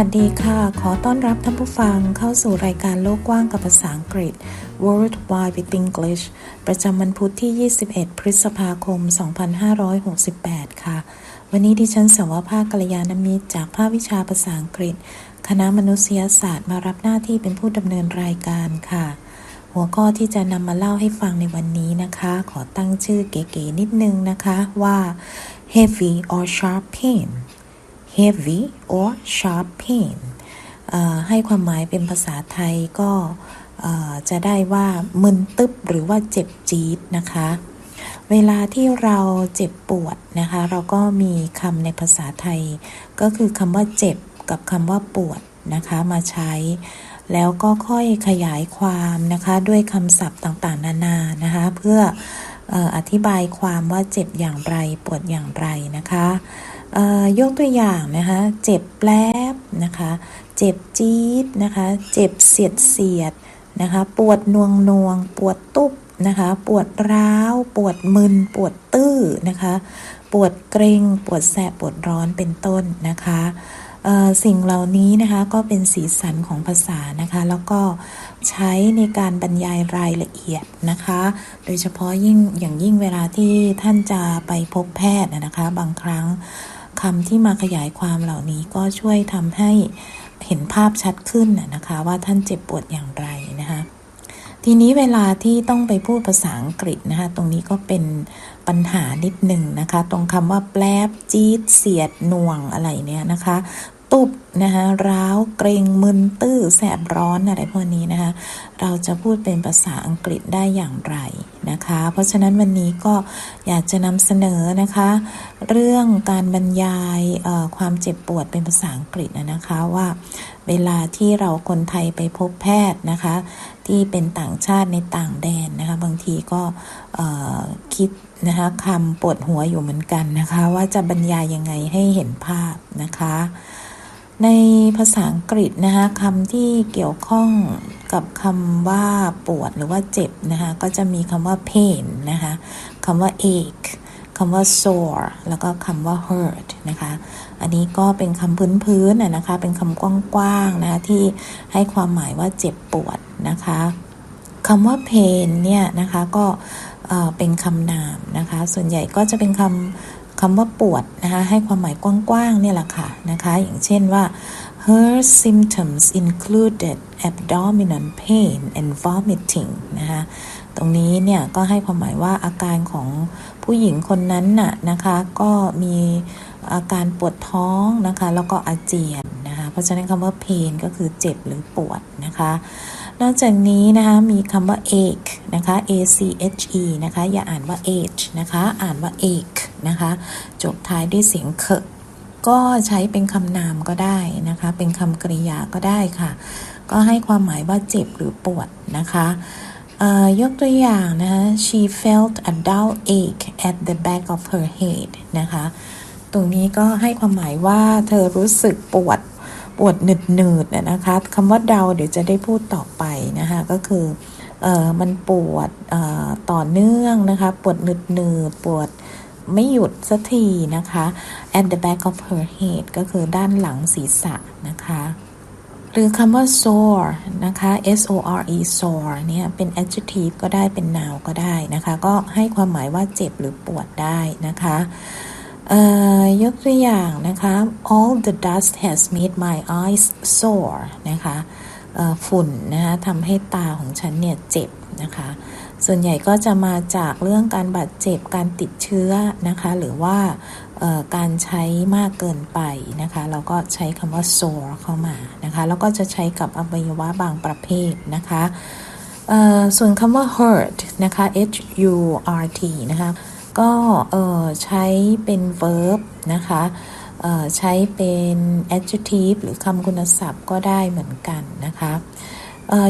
วัสดีค่ะ ขอต้อนรับท่านผู้ฟังเข้าสู่รายการโลกกว้างกับภาษาอังกฤษ World Wide with English ประจำวันพุธที่ 21 พฤษภาคม 2568 ค่ะ วันนี้ดิฉันสาวภาคกัลยาณมิตรจากภาควิชาภาษาอังกฤษ คณะมนุษยศาสตร์มารับหน้าที่เป็นผู้ดำเนินรายการค่ะ หัวข้อที่จะนำมาเล่าให้ฟังในวันนี้นะคะ ขอตั้งชื่อเก๋ๆนิดนึงนะคะว่า heavy or sharp pain heavy or sharp pain ให้ความหมายเป็นภาษาไทยก็จะได้ว่ามึนตึบหรือว่าเจ็บจี๊ดนะคะ เวลาที่เราเจ็บปวดนะคะ เราก็มีคำในภาษาไทย ก็คือคำว่าเจ็บกับคำว่าปวดนะคะมาใช้ แล้วก็ค่อยขยายความนะคะด้วยคำศัพท์ต่างๆ นานานะคะ เพื่ออธิบายความว่าเจ็บอย่างไรปวดอย่างไรนะคะ ยกตัวอย่างนะคะ เจ็บแปลบนะคะ เจ็บจี๊ดนะคะ เจ็บเสียดเสียดนะคะ ปวดนวงนวง ปวดตุบนะคะ ปวดร้าว ปวดมึน ปวดตื้อนะคะ ปวดเกรงปวดแสบ ปวดร้อนเป็นต้นนะคะสิ่งเหล่านี้นะคะก็เป็นสีสันของภาษานะคะ แล้วก็ใช้ในการบรรยายรายละเอียดนะคะ โดยเฉพาะยิ่งอย่างยิ่งเวลาที่ท่านจะไปพบแพทย์นะคะ บางครั้ง คำที่มาขยายความเหล่านี้ก็ช่วยทำให้เห็นภาพชัดขึ้นนะคะว่าท่านเจ็บปวดอย่างไรนะคะทีนี้เวลาที่ต้องไปพูดภาษาอังกฤษนะคะตรงนี้ก็เป็นปัญหานิดหนึ่งนะคะ ตรงคำว่าแปลบจี๊ดเสียดหน่วงอะไรเนี่ยนะคะ ตุบนะคะร้าวเกรงมึนตื้อแสบร้อนอะไรพวกนี้นะคะ เราจะพูดเป็นภาษาอังกฤษได้อย่างไรนะคะ เพราะฉะนั้นวันนี้ก็อยากจะนำเสนอนะคะ เรื่องการบรรยายความเจ็บปวดเป็นภาษาอังกฤษนะคะว่า เวลาที่เราคนไทยไปพบแพทย์นะคะ ที่เป็นต่างชาติในต่างแดนนะคะ บางทีก็คิดนะคะคำปวดหัวอยู่เหมือนกันนะคะ ว่าจะบรรยายยังไงให้เห็นภาพนะคะ ในภาษาอังกฤษนะคะคำที่เกี่ยวข้องกับคำว่าปวดหรือว่าเจ็บนะคะก็จะมีคำว่า pain นะคะคำว่า ache คำว่า sore แล้วก็คำว่า hurt นะคะ อันนี้ก็เป็นคำพื้นๆนะคะ เป็นคำกว้างๆนะคะที่ให้ความหมายว่าเจ็บปวดนะคะคำว่า pain เนี่ยนะคะก็เป็นคำนามนะคะ ส่วนใหญ่ก็จะเป็นคำ คำว่าปวดนะคะให้ความหมายกว้างๆเนี่ยแหละค่ะนะคะอย่างเช่นว่า her symptoms included abdominal pain and vomiting นะคะตรงนี้เนี่ยก็ให้ความหมายว่าอาการของผู้หญิงคนนั้นน่ะนะคะก็มีอาการปวดท้องนะคะแล้วก็อาเจียนนะคะเพราะฉะนั้นคำว่า pain ก็คือเจ็บหรือปวดนะคะ นอกจากนี้นะคะมีคำว่า ache นะคะ a c h e นะคะ อย่าอ่านว่า age นะคะ อ่านว่า ache นะคะ จบท้ายด้วยเสียงเคก็ใช้เป็นคำนามก็ได้นะคะ เป็นคำกริยาก็ได้ค่ะ ก็ให้ความหมายว่าเจ็บหรือปวดนะคะยกตัวอย่างนะคะ she felt a dull ache at the back of her head นะคะ ตรงนี้ก็ให้ความหมายว่าเธอรู้สึกปวด ปวดหนืดหนืดนะคะคำว่าเดาเดี๋ยวจะได้พูดต่อไปนะคะก็คือเออมันปวดต่อเนื่องนะคะปวดหนืดหนืดปวดไม่หยุดสักทีนะคะ at the back of her head ก็คือด้านหลังศีรษะนะคะ หรือคำว่า sore นะคะ s o r e sore เนี่ยเป็น adjective ก็ได้เป็น noun ก็ได้นะคะ ก็ให้ความหมายว่าเจ็บหรือปวดได้นะคะ ยกตัวอย่างนะคะ all the dust has made my eyes sore นะคะฝุ่นนะคะทำให้ตาของฉันเนี่ยเจ็บนะคะ ส่วนใหญ่ก็จะมาจากเรื่องการบาดเจ็บการติดเชื้อนะคะ หรือว่าการใช้มากเกินไปนะคะ เราก็ใช้คำว่า sore เข้ามานะคะ แล้วก็จะใช้กับอวัยวะบางประเภทนะคะส่วนคำว่า hurt นะคะ h u r t นะคะ ก็ใช้เป็น verb นะคะใช้เป็น adjective หรือคำคุณศัพท์ก็ได้เหมือนกันนะคะ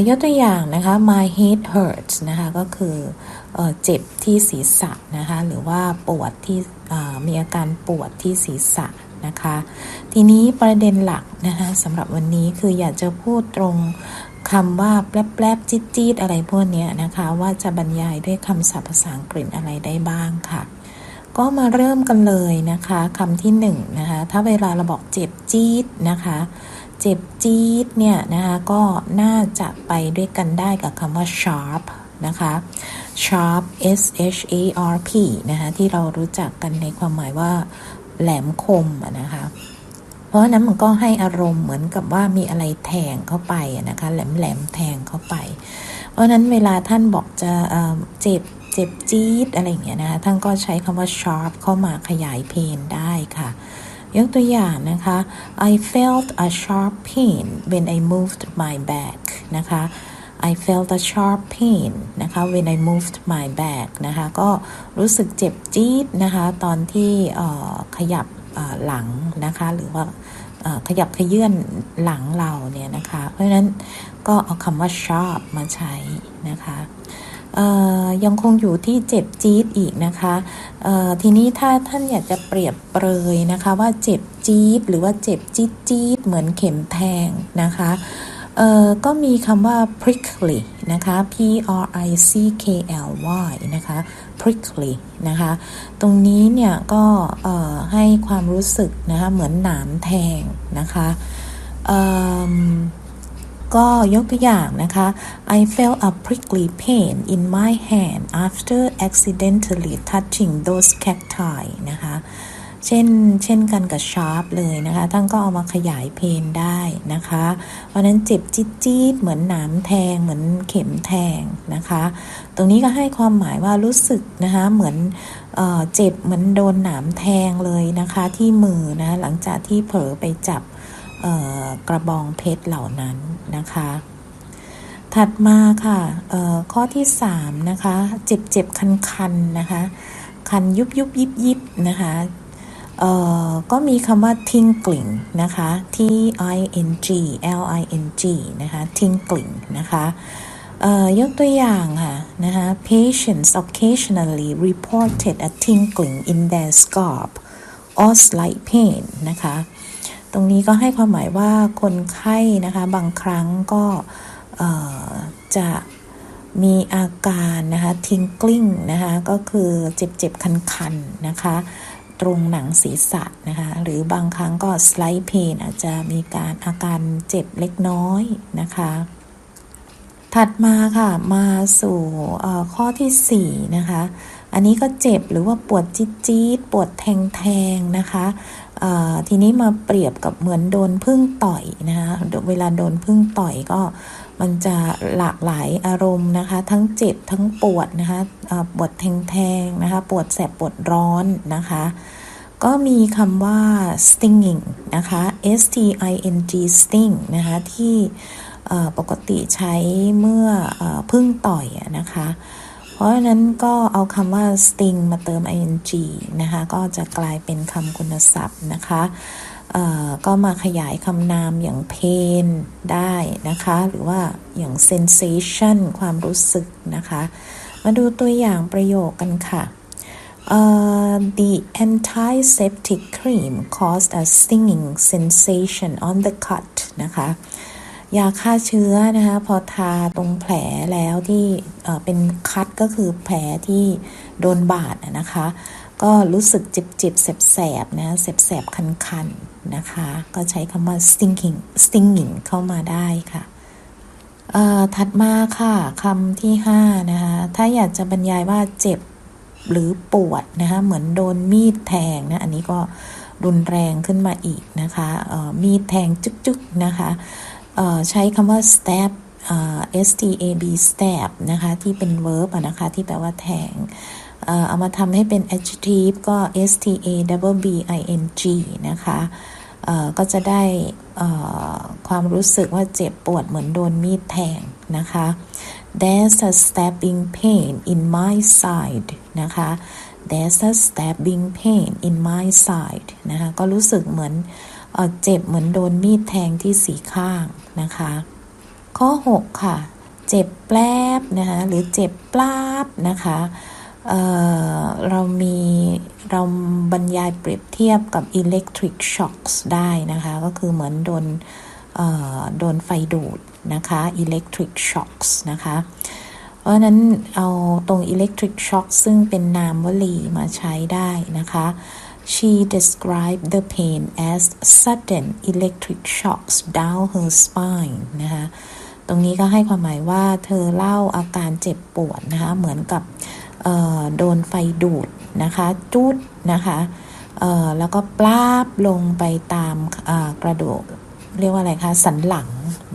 ยกตัวอย่างนะคะ my head hurts นะคะก็คือเจ็บที่ศีรษะนะคะหรือว่าปวดที่มีอาการปวดที่ศีรษะนะคะ ทีนี้ประเด็นหลักนะคะสำหรับวันนี้คืออยากจะพูดตรง คำว่าแปลบๆจี๊ดๆอะไรพวกนี้นะคะ ว่าจะบรรยายด้วยคำศัพท์ภาษาอังกฤษอะไรได้บ้างค่ะ ก็มาเริ่มกันเลยนะคะคำที่หนึ่งนะคะถ้าเวลาเราบอกเจ็บจี๊ดนะคะ เจ็บจี๊ดเนี่ยนะคะก็น่าจะไปด้วยกันได้กับคำว่า sharp นะคะ sharp s h a r p นะคะที่เรารู้จักกันในความหมายว่าแหลมคมนะคะ ราะนั้นมันก็ให้อารมณ์เหมือนกับว่ามีอะไรแทงเข้าไปนะคะแหลมแหลมแทงเข้าไป เพราะนั้นเวลาท่านบอกจะเจ็บเจ็บจี๊ดอะไรอย่างเงี้ยนะคะท่านก็ใช้คำว่า sharp เข้ามาขยายเพนได้ค่ะยกตัวอย่างนะคะ I felt a sharp pain when I moved my back นะคะ I felt a sharp pain นะคะ when I moved my back นะคะ ก็รู้สึกเจ็บจี๊ดนะคะ ตอนที่ขยับ หลังนะคะหรือว่าขยับขยื่นหลังเราเนี่ยนะคะเพราะฉะนั้นก็เอาคำว่า sharp มาใช้นะคะยังคงอยู่ที่เจ็บจี๊ดอีกนะคะทีนี้ถ้าท่านอยากจะเปรียบเปรยนะคะว่าเจ็บจี๊ดหรือว่าเจ็บจี๊ดจี๊ดเหมือนเข็มแทงนะคะก็มีคำว่า prickly นะคะ p r i c k l y นะคะ prickly นะคะ ตรงนี้เนี่ยก็ให้ความรู้สึกนะคะเหมือนหนามแทงนะคะก็ยกตัวอย่างนะคะ I felt a prickly pain in my hand after accidentally touching those cacti นะคะ เช่นเช่นกันกับ sharp เลยนะคะท่านก็เอามาขยายเพนได้นะคะ เพราะนั้นเจ็บจี๊ดจี๊ดเหมือนหนามแทงเหมือนเข็มแทงนะคะ ตรงนี้ก็ให้ความหมายว่ารู้สึกนะคะเหมือนเเจ็บเหมือนโดนหนามแทงเลยนะคะ ที่มือนะหลังจากที่เผลอไปจับกระบองเพชรเหล่านั้นนะคะ ถัดมาค่ะข้อที่3นะคะ เจ็บเจ็บคันคันนะคะ คันยุบยุบยิบยิบนะคะ ก็มีคำว่า tingling นะคะ t i n g l i n g นะคะ tingling นะคะยกตัวอย่างค่ะนะคะ patients occasionally reported a tingling in their scalp or slight pain นะคะ ตรงนี้ก็ให้ความหมายว่าคนไข้นะคะ บางครั้งก็จะมีอาการนะคะทิงกลิ้งนะคะ ก็คือเจ็บเจ็บคันคันนะคะ ตรงหนังศีรษะนะคะ หรือบางครั้งก็สไลด์เพนอาจจะมีการอาการเจ็บเล็กน้อยนะคะ ถัดมาค่ะมาสู่ข้อที่ 4 นะคะ อันนี้ก็เจ็บหรือว่าปวดจี๊ดปวดแทงแทงนะคะ ทีนี้มาเปรียบกับเหมือนโดนพึ่งต่อยนะคะเวลาโดนพึ่งต่อยก็มันจะหลากหลายอารมณ์นะคะ ทั้งเจ็บทั้งปวดนะคะปวดแทงๆนะคะ ปวดแสบปวดร้อนนะคะ ก็มีคำว่า stinging นะคะ s t i n g sting นะคะ ที่ปกติใช้เมื่อพึ่งต่อยนะคะ ราะฉะนั้นก็เอาคำว่า sting มาเติม ing นะคะ ก็จะกลายเป็นคำคุณศัพท์นะคะก็มาขยายคำนามอย่าง pain ได้นะคะ หรือว่าอย่าง sensation ความรู้สึกนะคะ มาดูตัวอย่างประโยคกันค่ะ Uh, the antiseptic cream caused a stinging sensation on the cut นะคะ ยาฆ่าเชื้อนะคะพอทาตรงแผลแล้วที่เป็นคัดก็คือแผลที่โดนบาดนะคะ ก็รู้สึกเจ็บเจ็บแสบๆนะแสบๆคันๆนะคะ ก็ใช้คำว่า stinging stinging เข้ามาได้ค่ะถัดมาค่ะคำที่5นะคะถ้าอยากจะบรรยายว่าเจ็บหรือปวดนะคะเหมือนโดนมีดแทงนะอันนี้ก็รุนแรงขึ้นมาอีกนะคะมีดแทงจุกๆนะคะ ใช้คำว่า stab s t a b stab นะคะ ที่เป็น verb นะคะ ที่แปลว่าแทงเอามาทำให้เป็น adjective ก็ s t a w b i n g นะคะก็จะได้ความรู้สึกว่าเจ็บปวดเหมือนโดนมีดแทงนะคะ There's a stabbing pain in my side นะคะ There's a stabbing pain in my side นะคะ ก็รู้สึกเหมือน เจ็บเหมือนโดนมีดแทงที่สีข้างนะคะ ข้อ 6 ค่ะ เจ็บแปลบนะคะหรือเจ็บปลาบนะคะเเรามีเราบรรยายเปรียบเทียบกับ electric shocks ได้นะคะ ก็คือเหมือนโดนโดนไฟดูดนะคะ electric shocks นะคะ เพราะนั้นเอาตรง electric shock ซึ่งเป็นนามวลีมาใช้ได้นะคะ she described the pain as sudden electric shocks down her spine นะคะ ตรงนี้ก็ให้ความหมายว่าเธอเล่าอาการเจ็บปวดนะคะ เหมือนกับโดนไฟดูดนะคะ จุดนะคะแล้วก็ปลาบลงไปตามกระดูก เรียกว่าอะไรคะ สันหลัง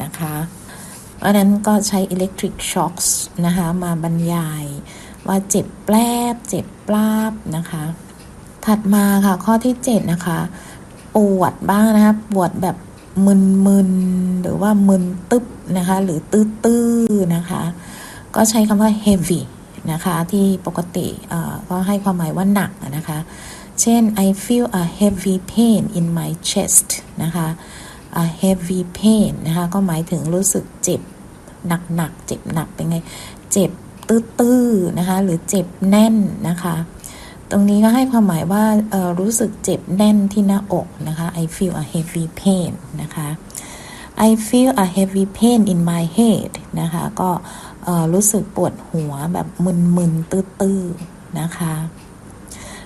นะคะ เพราะนั้นก็ใช้ electric shocks นะคะ มาบรรยายว่าเจ็บแปลบ เจ็บปลาบนะคะ ถัดมาค่ะข้อที่ 7 นะคะ ปวดบ้างนะคะปวดแบบมึนๆ หรือว่ามึนตึ๊บนะคะ หรือตื้อๆนะคะ ก็ใช้คำว่า heavy นะคะ ที่ปกติก็ให้ความหมายว่าหนักนะคะ เช่น I feel a heavy pain in my chest นะคะ a heavy pain นะคะ ก็หมายถึงรู้สึกเจ็บหนักๆ เจ็บหนักเป็นไง เจ็บตื้อๆ นะคะ หรือเจ็บแน่นนะคะ ตรงนี้ก็ให้ความหมายว่ารู้สึกเจ็บแน่นที่หน้าอกนะคะ I feel a heavy pain นะคะ I feel a heavy pain in my head นะคะ ก็รู้สึกปวดหัวแบบมึนๆ ตื้อๆ นะคะ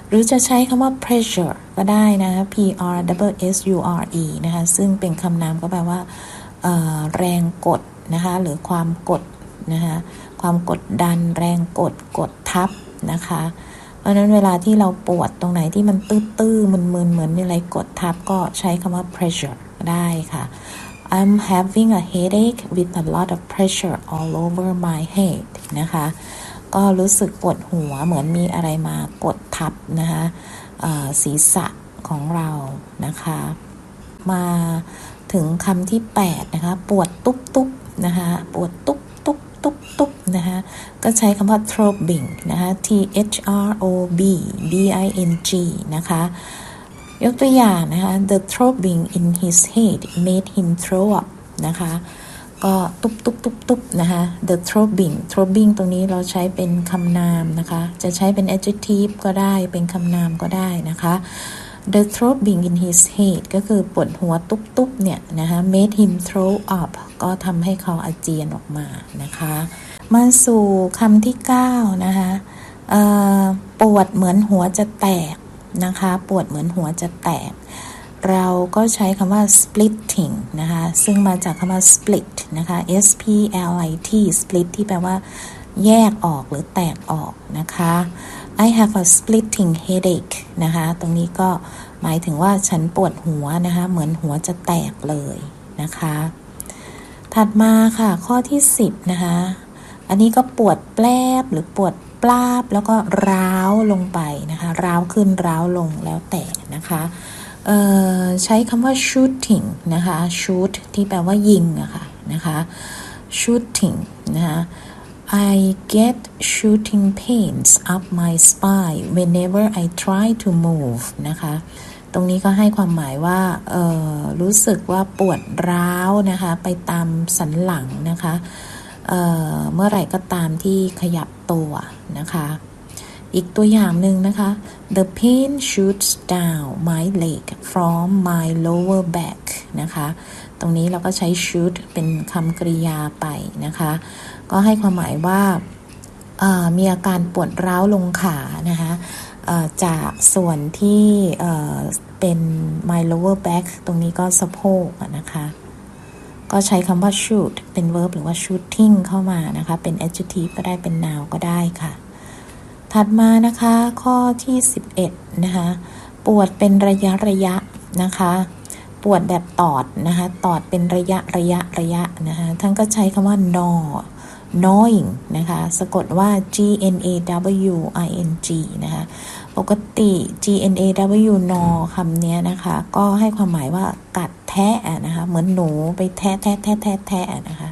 หรือจะใช้คำว่า pressure ก็ได้นะ P R W S U R E นะคะ ซึ่งเป็นคำนามก็แปลว่าแรงกดนะคะ หรือความกดนะคะ ความกดดันแรงกดกดทับนะคะ เพราะนั้นเวลาที่เราปวดตรงไหนที่มันตื้อๆมึนๆเหมือนมีอะไรกดทับก็ใช้คำว่า pressure ได้ค่ะ I'm having a headache with a lot of pressure all over my head นะคะ ก็รู้สึกปวดหัวเหมือนมีอะไรมากดทับนะคะศีรษะของเรานะคะ มาถึงคำที่ 8 นะคะ ปวดตุ๊บตุ๊บนะคะ ปวดตุ๊บ ตุ๊บตุ๊บนะคะก็ใช้คำว่า throbbing นะคะ T H R O B B I N G นะคะยกตัวอย่างนะคะ the throbbing in his head made him throw up นะคะก็ตุบตุบตุบตุบนะคะ the throbbing throbbing ตรงนี้เราใช้เป็นคำนามนะคะ จะใช้เป็น adjective ก็ได้เป็นคำนามก็ได้นะคะ the throbbing in his head ก็คือปวดหัวตุบตุบเนี่ยนะคะ made him throw up ก็ทำให้เขาอาเจียนออกมานะคะ มาสู่คำที่9นะคะปวดเหมือนหัวจะแตกนะคะ ปวดเหมือนหัวจะแตก เราก็ใช้คำว่า splitting นะคะ ซึ่งมาจากคำว่า split นะคะ s p l i t split ที่แปลว่า แยกออกหรือแตกออกนะคะ I have a splitting headache นะคะ ตรงนี้ก็หมายถึงว่าฉันปวดหัวนะคะ เหมือนหัวจะแตกเลยนะคะ ถัดมาค่ะ ข้อที่ 10 นะคะ อันนี้ก็ปวดแปลบหรือปวดปลาบ แล้วก็ร้าวลงไปนะคะ ร้าวขึ้นร้าวลงแล้วแต่นะคะใช้คำว่า shooting นะคะ shoot ที่แปลว่ายิงอะคะ่ะนะคะ shooting นะคะ I get shooting pains up my spine whenever I try to move นะคะ ตรงนี้ก็ให้ความหมายว่ารู้สึกว่าปวดร้าวนะคะ ไปตามสันหลังนะคะเเมื่อไหร่ก็ตามที่ขยับตัวนะคะ อีกตัวอย่างหนึ่งนะคะ the pain shoots down my leg from my lower back นะคะ ตรงนี้เราก็ใช้ shoot เป็นคำกริยาไปนะคะ ก็ให้ความหมายว่ามีอาการปวดร้าวลงขานะคะจากส่วนที่เป็น my lower back ตรงนี้ก็สะโพกนะคะ ก็ใช้คำว่า shoot เป็น verb หรือว่า shooting เข้ามานะคะ เป็น adjective ก็ได้เป็น noun ก็ได้ค่ะ ถัดมานะคะข้อที่ 11 นะคะ ปวดเป็นระยะระยะนะคะ ปวดแบบตอดนะคะ ตอดเป็นระยะระยะระยะนะคะ ท่านก็ใช้คำว่า gnaw gnawing นะคะ สะกดว่า g n a w i n g นะคะ ปกติ G N A W n o คำนี้นะคะ ก็ให้ความหมายว่ากัดแทะนะคะ เหมือนหนูไปแทะแทะแทะแทะแทะนะคะ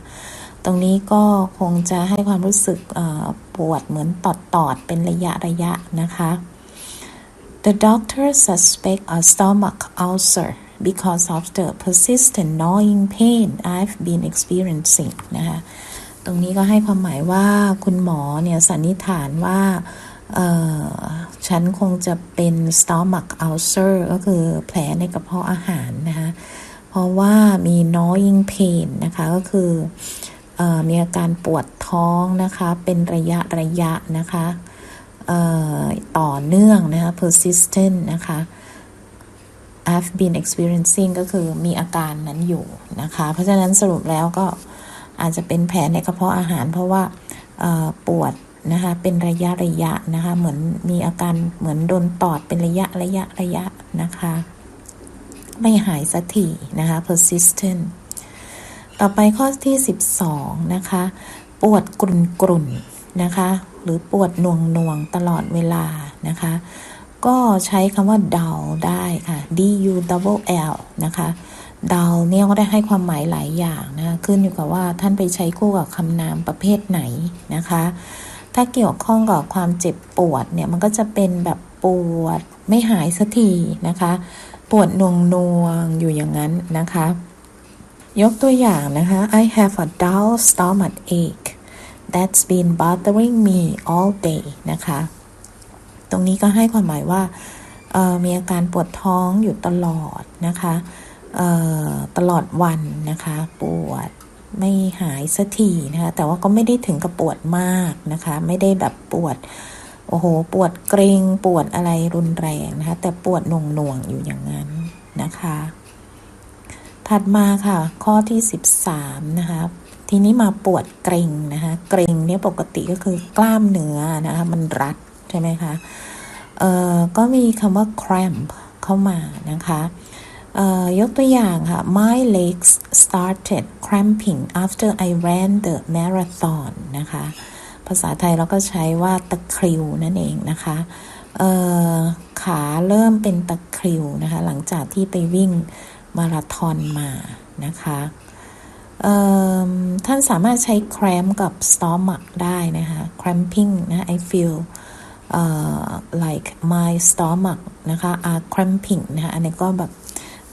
ตรงนี้ก็คงจะให้ความรู้สึกปวดเหมือนตอดตอดเป็นระยะระยะนะคะ The doctor suspect a stomach ulcer because of the persistent gnawing pain I've been experiencing นะคะ ตรงนี้ก็ให้ความหมายว่าคุณหมอเนี่ยสันนิษฐานว่าฉันคงจะเป็น stomach ulcer ก็คือแผลในกระเพาะอาหารนะคะ เพราะว่ามี gnawing pain นะคะ ก็คืออมีอาการปวดท้องนะคะ เป็นระยะระยะนะคะต่อเนื่องนะคะ persistent นะคะ I've been experiencing ก็คือมีอาการนั้นอยู่นะคะ เพราะฉะนั้นสรุปแล้วก็ อาจจะเป็นแผลในกระเพาะอาหาร เพราะว่าปวดนะคะเป็นระยะระยะนะคะเหมือนมีอาการเหมือนโดนตอดเป็นระยะระยะระยะนะคะ ไม่หายสักทีนะคะ persistent ต่อไปข้อที่ 12 นะคะ ปวดกรุนกรุนๆนะคะ หรือปวดหน่วงหน่วงตลอดเวลานะคะ ก็ใช้คำว่า dull ได้ค่ะ d u double l นะคะ dull เนี่ยก็ได้ให้ความหมายหลายอย่างนะขึ้นอยู่กับว่าท่านไปใช้คู่กับคำนามประเภทไหนนะคะ ถ้าเกี่ยวข้องกับความเจ็บปวดเนี่ยมันก็จะเป็นแบบปวดไม่หายสักทีนะคะ ปวดนวงนวงอยู่อย่างนั้นนะคะ ยกตัวอย่างนะคะ I have a dull stomach ache that's been bothering me all day นะคะ ตรงนี้ก็ให้ความหมายว่ามีอาการปวดท้องอยู่ตลอดนะคะ ตลอดวันนะคะ ปวดไม่หายสักทีนะคะ แต่ว่าก็ไม่ได้ถึงกับปวดมากนะคะ ไม่ได้แบบปวด โอ้โห ปวดเกรง ปวดอะไรรุนแรงนะคะ แต่ปวดหน่วงๆอยู่อย่างนั้นนะคะ ถัดมาค่ะ ข้อที่ 13 นะคะทีนี้มาปวดเกร็งนะคะเกร็งเนี่ยปกติก็คือกล้ามเนื้อนะคะมันรัดใช่ไหมคะเอ่อก็มีคำว่า cramp เข้ามานะคะ ยกตัวอย่างค่ะ my legs started cramping after I ran the marathon นะคะ ภาษาไทยเราก็ใช้ว่าตะคริวนั่นเองนะคะขาเริ่มเป็นตะคริวนะคะ หลังจากที่ไปวิ่งมาราธอนมานะคะท่านสามารถใช้ cramp กับ stomach ได้นะคะ cramping นะ I feel uh, like my stomach นะคะ are cramping นะคะอันนี้ก็แบบ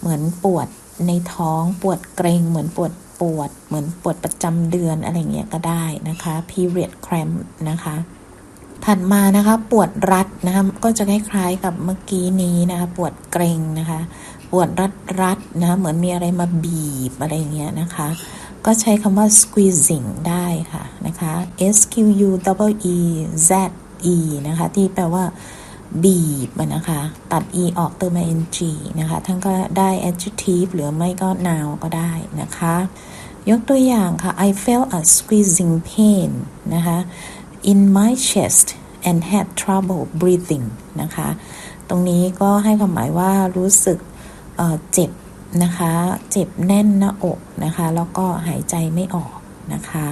เหมือนปวดในท้องปวดเกรงเหมือนปวดปวด เหมือนปวดประจำเดือนอะไรเงี้ยก็ได้นะคะ period cramp นะคะ ถัดมานะคะปวดรัดนะคะก็จะคล้ายๆกับเมื่อกี้นี้นะคะปวดเกรงนะคะ ปวดรัดรัดนะคะเหมือนมีอะไรมาบีบอะไรเงี้ยนะคะ ก็ใช้คำว่า squeezing ได้ค่ะนะคะ s q u w e z e นะคะที่แปลว่า บีบนะคะ ตัด e ออกเติม ing นะคะทั้งก็ได้ adjective หรือไม่ก็ noun ก็ได้นะคะ ยกตัวอย่างค่ะ I felt a squeezing pain นะคะ in my chest and had trouble breathing นะคะ ตรงนี้ก็ให้ความหมายว่ารู้สึกเเจ็บนะคะ เจ็บแน่นหน้าอกนะคะ แล้วก็หายใจไม่ออกนะคะ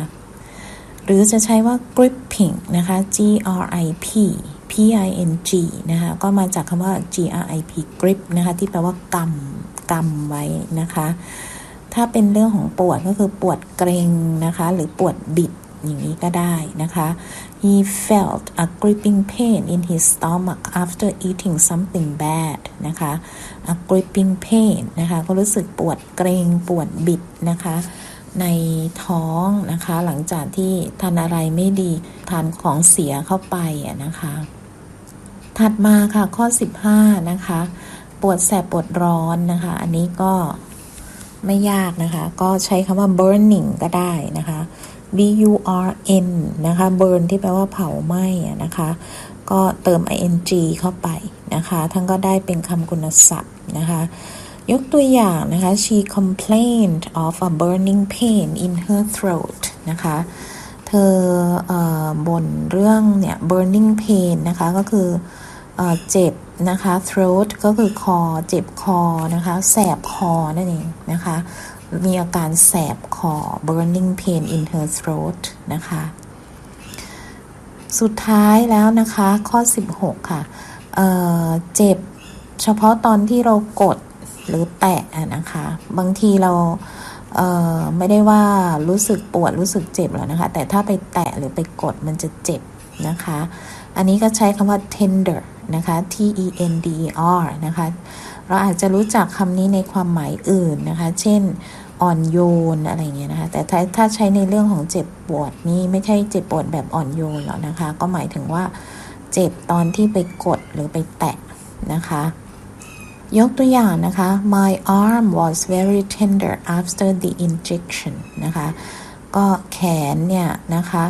หรือจะใช้ว่า gripping นะคะ G R I P P I N G นะคะก็มาจากคำว่า G R I P grip นะคะที่แปลว่ากำกำไว้นะคะ ถ้าเป็นเรื่องของปวดก็คือปวดเกรงนะคะ หรือปวดบิดอย่างนี้ก็ได้นะคะ he felt a gripping pain in his stomach after eating something bad นะคะ a gripping pain นะคะ ก็รู้สึกปวดเกรงปวดบิดนะคะ ในท้องนะคะ หลังจากที่ทานอะไรไม่ดีทานของเสียเข้าไปอะนะคะ ถัดมาค่ะข้อ 15 นะคะ ปวดแสบปวดร้อนนะคะ อันนี้ก็ไม่ยากนะคะ ก็ใช้คำว่า burning ก็ได้นะคะ b u r n นะคะ burn ที่แปลว่าเผาไหม้อะนะคะ ก็เติม ing เข้าไปนะคะ ทั้งก็ได้เป็นคำคุณศัพท์นะคะ ยกตัวอย่างนะคะ she complained of a burning pain in her throat นะคะ เธอเออบ่นเรื่องเนี่ย burning pain นะคะ ก็คือเออเจ็บนะคะ throat ก็คือคอ เจ็บคอนะคะ แสบคอนั่นเองนะคะ มีอาการแสบคอ burning pain in her throat นะคะ สุดท้ายแล้วนะคะ ข้อ 16 ค่ะเอ่อเจ็บเฉพาะตอนที่เรากด หรือแตะนะคะ บางทีเราเไม่ได้ว่ารู้สึกปวดรู้สึกเจ็บแล้วนะคะ แต่ถ้าไปแตะหรือไปกดมันจะเจ็บนะคะ อันนี้ก็ใช้คำว่า tender นะคะ T E N D E R นะคะ เราอาจจะรู้จักคำนี้ในความหมายอื่นนะคะ เช่นอ่อนโยนอะไรเงี้ยนะคะ แต่ถ้าถ้าใช้ในเรื่องของเจ็บปวดนี่ไม่ใช่เจ็บปวดแบบอ่อนโยนหรอกนะคะ ก็หมายถึงว่าเจ็บตอนที่ไปกดหรือไปแตะนะคะ ยกตัวอย่างนะคะ my arm was very tender after the injection นะคะ ก็แขนเนี่ยนะคะ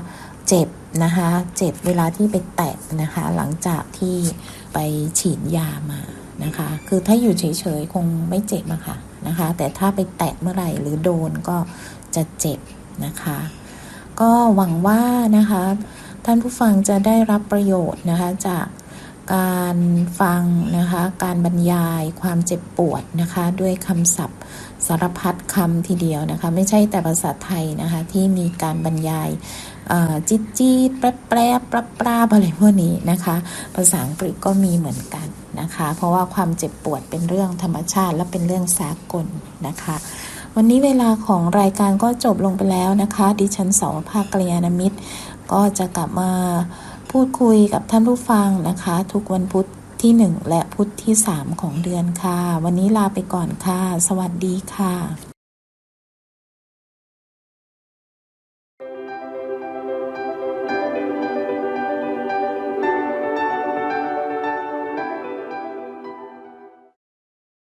เจ็บนะคะ เจ็บเวลาที่ไปแตะนะคะ หลังจากที่ไปฉีดยามานะคะ คือถ้าอยู่เฉยๆ คงไม่เจ็บอะค่ะนะคะ แต่ถ้าไปแตะเมื่อไหร่หรือโดนก็จะเจ็บนะคะ ก็หวังว่านะคะ ท่านผู้ฟังจะได้รับประโยชน์นะคะจาก การฟังนะคะ การบรรยายความเจ็บปวดนะคะ ด้วยคำศัพท์สารพัดคำทีเดียวนะคะ ไม่ใช่แต่ภาษาไทยนะคะ ที่มีการบรรยายจิตจีดแปรแปรปลาปลาอะไรพวกนี้นะคะ ภาษาอังกฤษก็มีเหมือนกันนะคะ เพราะว่าความเจ็บปวดเป็นเรื่องธรรมชาติและเป็นเรื่องสากลนะคะ วันนี้เวลาของรายการก็จบลงไปแล้วนะคะ ดิฉันสาวภาคกลยาณมิตร ก็จะกลับมา พูดคุยกับท่านผู้ฟังนะคะ ทุกวันพุธที่ 1 และพุธที่ 3 ของเดือนค่ะ วันนี้ลาไปก่อนค่ะ สวัสดีค่ะ